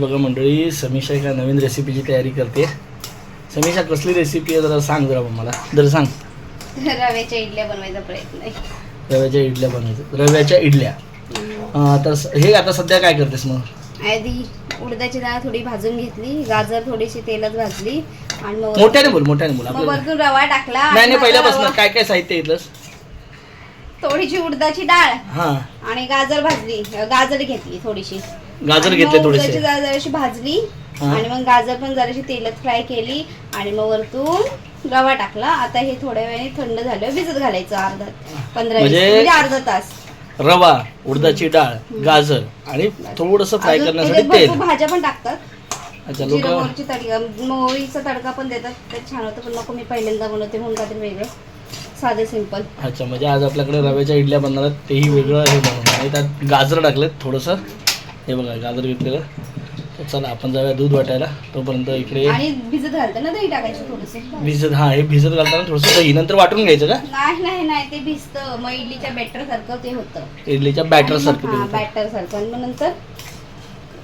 बघा मंडळी समीक्षा एका नवीन रेसिपीची तयारी करते. समीक्षा कसली रेसिपी आहे? जरा सांग जरा मला. जरा सांग. रव्याच्या इडल्या बनवायचा प्रयत्न आहे. रव्याच्या इडल्या बनवायचं. रव्याच्या इडल्या. अं, तर स- हे आता सध्या काय करतेस मग? आधी उडदाची डाळ थोडी भाजून घेतली गाजर थोडीशी तेलात भाजली आणि मग मोठ्याने बोल मोठ्याने बोल. मग आपल्याला वरतून रवा टाकला नाही नाही मग पहिल्यापासून रवा- काय काय साहित्य घेतलंस थोडीशी उडदाची डाळ हां. आणि गाजर भाजली. गाजर घेतली थोडीशी. गाजर आणि घेतले मग थोडेसे. उडदाची डाळ जराशी भाजली हा. आणि मग गाजर पण जराशी तेलात फ्राय केली आणि मग वरतून रवा टाकला. आता हे थोड्या वेळाने थंड झालं भिजत घालायचं अर्धा पंधरा वीस म्हणजे- म्हणजे अर्धा तास. रवा उडदाची डाळ गाजर आणि थोडंसं फ्राय अजून करण्यासाठी त्याच्यात तेल. भरपूर भाज्या पण टाकतात. अच्छा जिरं लोक मोहरीची तडका मोहरीचा तडका पण देतात. ते छान होतं पण नको मी पहिल्यांदा बनवते म्हणून काहीतरी वेगळं. साधं सिंपल. अच्छा म्हणजे आज आपल्याकडे रव्याच्या इडल्या बनणार आहेत तेही वेगळं हे बनवणार. आणि त्यात गाजर टाकलेत थोडंसं. हे बघा गाजर घेतलेलं तर चला आपण जाऊया दूध वाटायला. तोपर्यंत इकडे आणि भिजत घालतं ना दही टाकायचं थोडंसं. भिजत हा हे भिजत घालताना थोडंसं दही. नंतर वाटून घ्यायचं का? नाही नाही नाही ते भिजतं. मग इडलीच्या बॅटर सारखं ते होतं. इडलीच्या बॅटर सारखं ते हा होतं. बॅटर सारखं. आणि मग नंतर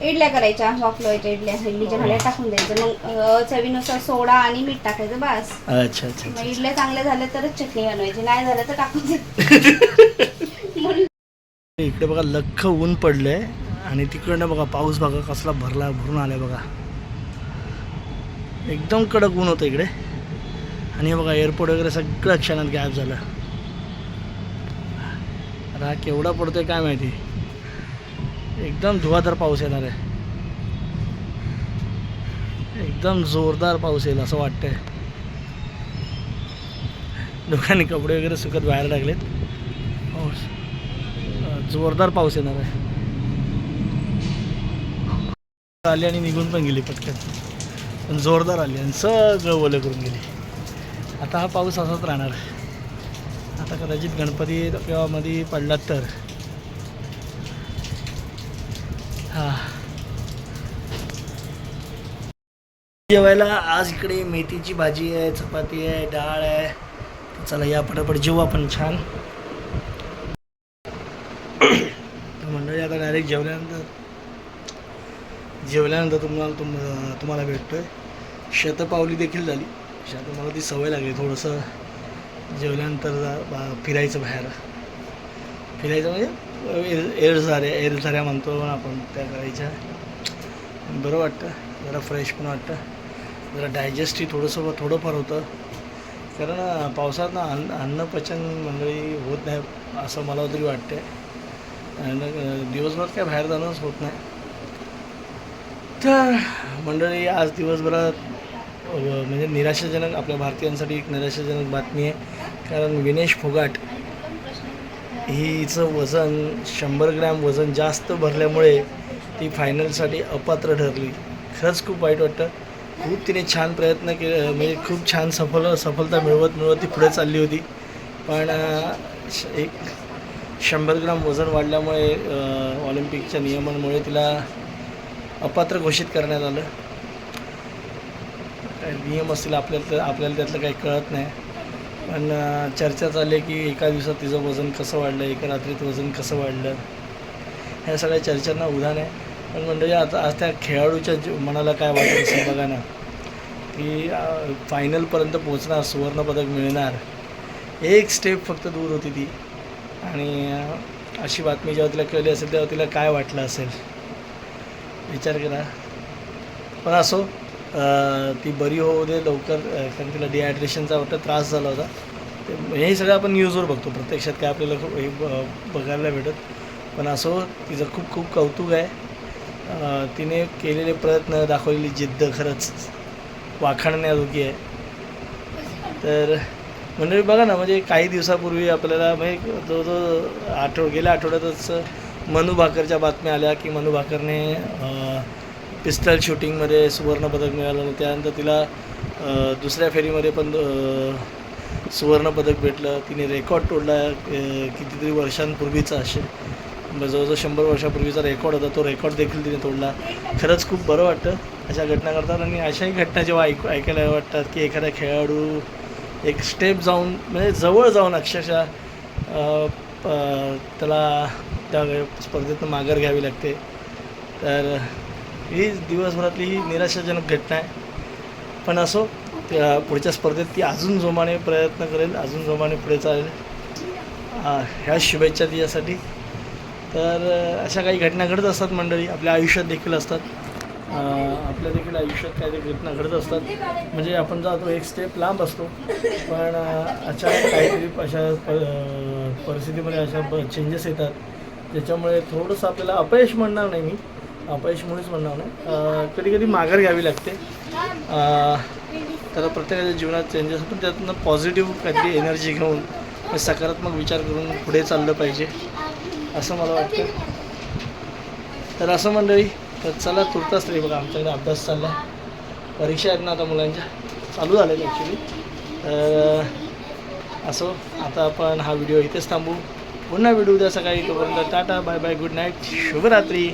इडल्या करायच्या वाफलवायच्या इडल्या इडलीच्या भाड्या टाकून द्यायचं मग अं, चवीनुसार सोडा आणि मीठ टाकायचं बस. अच्छा अच्छा मग इडल्या चांगल्या झाल्या तरच चटणी बनवायची. नाही झालं तर टाकून द्यायचं. इकडे बघा लख ऊन पडलंय. आणि तिकडनं बघा पाऊस बघा कसला भरला भरून आला बघा. एकदम कडक ऊन होतं इकडे. आणि बघा एअरपोर्ट वगैरे सगळं क्षणात गायब झालं. आता हा केवढा पडतोय काय माहिती. एकदम धुवाधार पाऊस येणार आहे. एकदम जोरदार पाऊस येईल असं वाटतंय. लोकांनी कपडे वगैरे सुकत बाहेर टाकलेत. जोरदार पाऊस येणार आहे. आली आणि निघून पण गेली पटकन. पण जोरदार आली आणि सगळं ओलं करून गेली. आता हा पाऊस असाच राहणार. आता कदाचित गणपती किंवा मध्ये पडला तर. हा. जेवायला आज इकडे मेथीची भाजी आहे चपाती आहे डाळ आहे. चला या पटापट जेवू आपण छान. मंडळी आता डायरेक्ट जेवल्यानंतर जेवल्यानंतर तुम्हाला तुम तुम्हाला भेटतो आहे शतपावली देखील झाली. शत मला ती सवय लागली. थोडंसं जेवल्यानंतर जा- बा- फिरायचं बाहेर. फिरायचं म्हणजे एर एरझाऱ्या एअरझाऱ्या म्हणतो आपण त्या करायच्या. बरं वाटतं. जरा फ्रेश पण वाटतं. जरा डायजेस्टही थोडंसं थोडंफार होतं. कारण पावसात ना अन्न अन्नपचन मंडळी होत नाही असं मला तरी वाटतं आणि दिवसभर काय बाहेर जाणंच होत नाही. तर मंडळी आज दिवसभरात म्हणजे निराशाजनक आपल्या भारतीयांसाठी एक निराशाजनक बातमी आहे. कारण विनेश फोगाट हिचं वजन शंभर ग्रॅम वजन जास्त भरल्यामुळे ती फायनलसाठी अपात्र ठरली. खरंच खूप वाईट वाटतं. खूप तिने छान प्रयत्न केले म्हणजे खूप छान सफल सफलता मिळवत मिळवत ती पुढे चालली होती. पण श- एक शंभर ग्राम वजन वाढल्यामुळे ऑलिम्पिकच्या नियमांमुळे तिला अपात्र घोषित करण्यात आलं. काय नियम असतील आपल्याला तर आपल्याला त्यातलं काही कळत नाही. पण चर्चा चालली आहे की एका दिवसात तिचं वजन कसं वाढलं एका रात्रीत वजन कसं वाढलं? ह्या सगळ्या चर्चांना उधाण आहे. पण म्हणजे आता आज त्या खेळाडूच्या मनाला काय वाटत असेल बघा ना. की फायनलपर्यंत पोचणार सुवर्णपदक मिळणार. एक स्टेप फक्त दूर होती ती. आणि अशी बातमी जेव्हा तिला कळली असेल तेव्हा तिला काय वाटलं असेल? विचार केला. पण असो ती बरी होऊ दे लवकर. कारण तिला डिहायड्रेशनचा वाटतं त्रास झाला होता. ते हे सगळं आपण न्यूजवर बघतो. प्रत्यक्षात काय आपल्याला खूप हे ब- बघायला भेटत. पण असो तिचं खूप खूप कौतुक आहे. तिने केलेले प्रयत्न दाखवलेली जिद्द खरंच वाखाणण्याजोगी आहे. तर म्हणजे बघा ना म्हणजे काही दिवसापूर्वी आपल्याला म्हणजे जवळजवळ आठव गेल्या आठवड्यातच मनु भाकरच्या बातम्या आल्या की मनु भाकरने पिस्टल शूटिंगमध्ये सुवर्णपदक मिळालं त्यानंतर तिला दुसऱ्या फेरीमध्ये पण सुवर्णपदक भेटलं. तिने रेकॉर्ड तोडला कितीतरी वर्षांपूर्वीचा असे मग जवळजवळ शंभर वर्षापूर्वीचा रेकॉर्ड होता. तो रेकॉर्ड देखील तिने तोडला. खरंच खूप बरं वाटतं अशा घटना करतात आणि अशाही घटना जेव्हा ऐकू ऐकायला वाटतात की एखादा खेळाडू एक स्टेप जाऊन म्हणजे जवळ जाऊन अक्षरशः त्याला त्या स्पर्धेतून माघार घ्यावी लागते. तर ही दिवसभरातली ही निराशाजनक घटना आहे. पण असो त्या पुढच्या स्पर्धेत ती अजून जोमाने प्रयत्न करेल अजून जोमाने पुढे चालेल. ह्या शुभेच्छा तिच्यासाठी तर अशा काही घटना घडत असतात मंडळी आपल्या आयुष्यात देखील असतात. आपल्या देखील आयुष्यात काहीतरी घटना घडत असतात. म्हणजे आपण जातो एक स्टेप लांब असतो. पण अशा अचानक काहीतरी अशा प परिस्थितीमध्ये अशा चेंजेस येतात. ज्याच्यामुळे थोडंसं आपल्याला अपयश म्हणणार नाही मी. अपयश म्हणूनच म्हणणार नाही. कधी कधी माघार घ्यावी लागते. त्याला तर प्रत्येकाच्या जीवनात चेंजेस पण त्यातनं पॉझिटिव्ह काहीतरी एनर्जी घेऊन सकारात्मक विचार करून पुढे चाललं पाहिजे. असं मला वाटतं. तर असं मंडळी तर चला तुर्तास तरी बघा आमच्याकडे अभ्यास चालला आहे परीक्षा आहेत ना आता मुलांच्या. चालू झालेल्या ॲक्च्युली तर असो आता आपण हा व्हिडिओ इथेच थांबू. पुन्हा व्हिडिओ उद्या सकाळी. तोपर्यंत tata bye bye good night शुभरात्री.